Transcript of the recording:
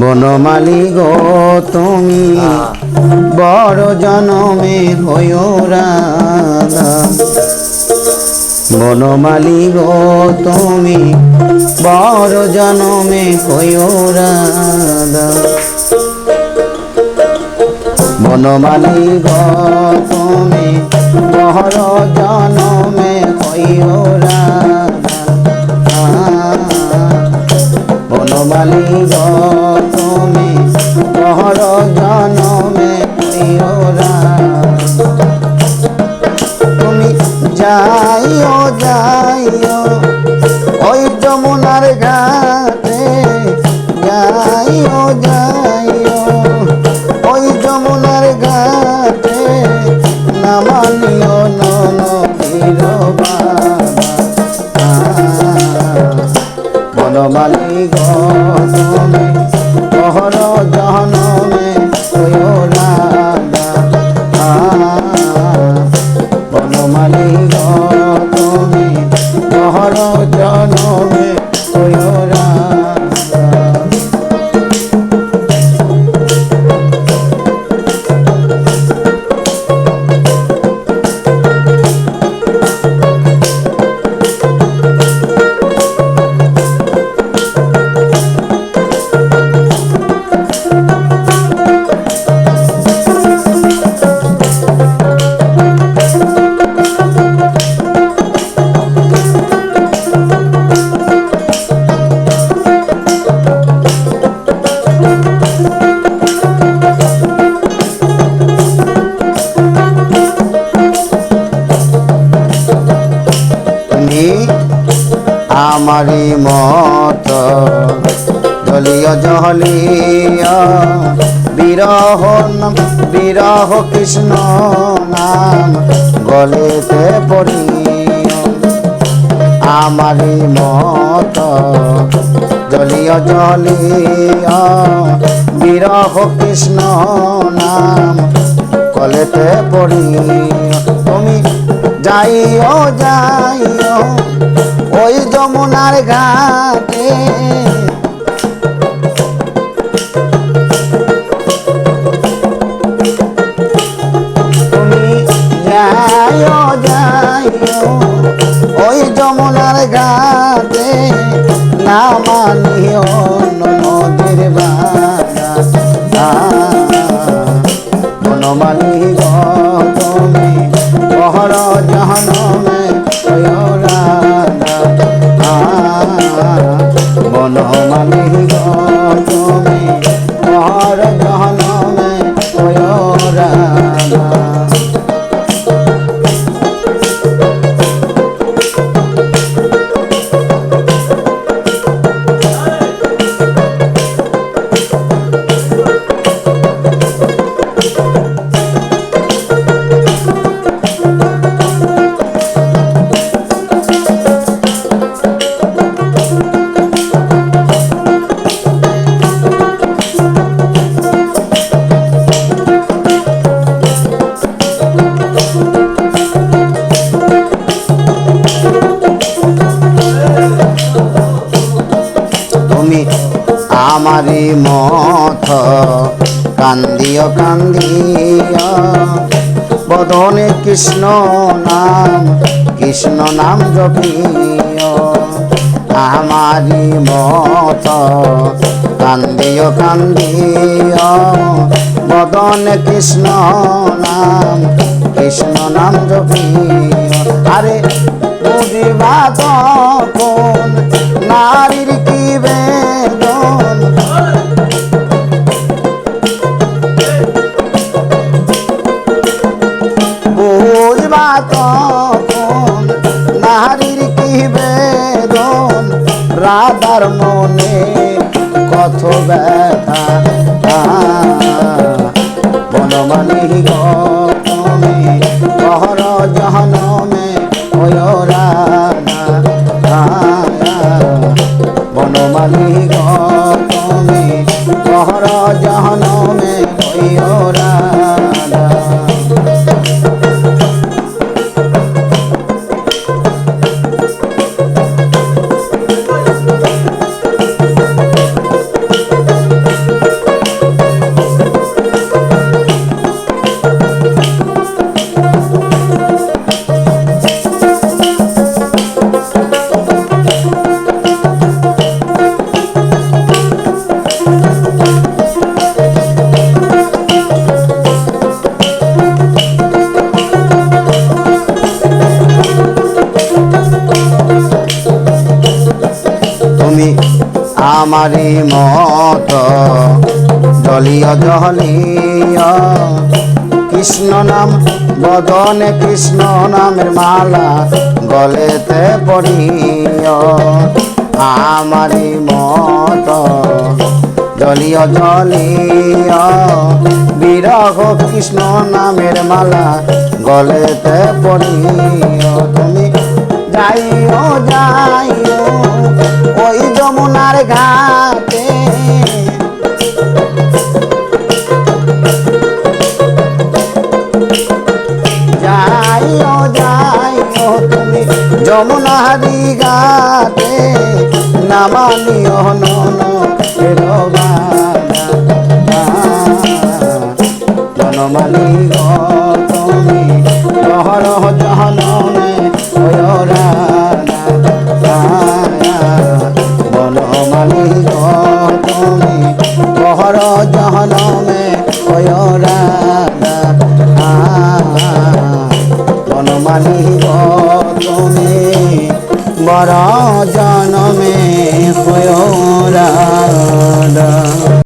বনমালী গো তুমি বড় জনমে হইও রাধা। বনমালী গো তুমি বড় জনমে হইও রাধা। বনমালী গো তুমি বড় জনমে হইও রাধা। বনমালী গো তুমি বড় জনমে হইও তুমি যাইও যাইও, ওই যমুনার ঘাটে। যাইও যাইও, ওই যমুনার ঘাটে। নামানিও নন আমারি মত। জলীয় জহলীয় বিরহ বিরহ কৃষ্ণ নাম গলেতে পড়িও। আমারি মত। জলীয় জলীয় বিরহ কৃষ্ণ নাম কলেতে তুমি যাইও যাইও ওই যমুনার ঘাটে। তুমি ওই যমুনার ঘাটে না মানিও। বনমালী গো তুমি বহর আমারি মথ কান্দিও কান্দিও। বদনে কৃষ্ণ নাম কৃষ্ণ নাম জপিও। আমারি মথ কান্দিও কান্দিও। বদনে কৃষ্ণ নাম কৃষ্ণ নাম জপিও। আরে বুঝিবা তখন নারীর কি বেদন রাধার মনে কত ব্যথা বনমানি গমে কহর জহনমে আমারি মত। জলীয় জলীয় কৃষ্ণ নাম, বদনে কৃষ্ণ নামের মালা গলেতে পড়িও আমারি মত। জলীয় জলীয় বিরহ কৃষ্ণ নামের মালা গলেতে পড়িও তুমি যাইও ওই যমুনার ঘাটে। যাইও যাইও তুমি যমুনারি ঘাটে নামানিও নন জনমানি যারা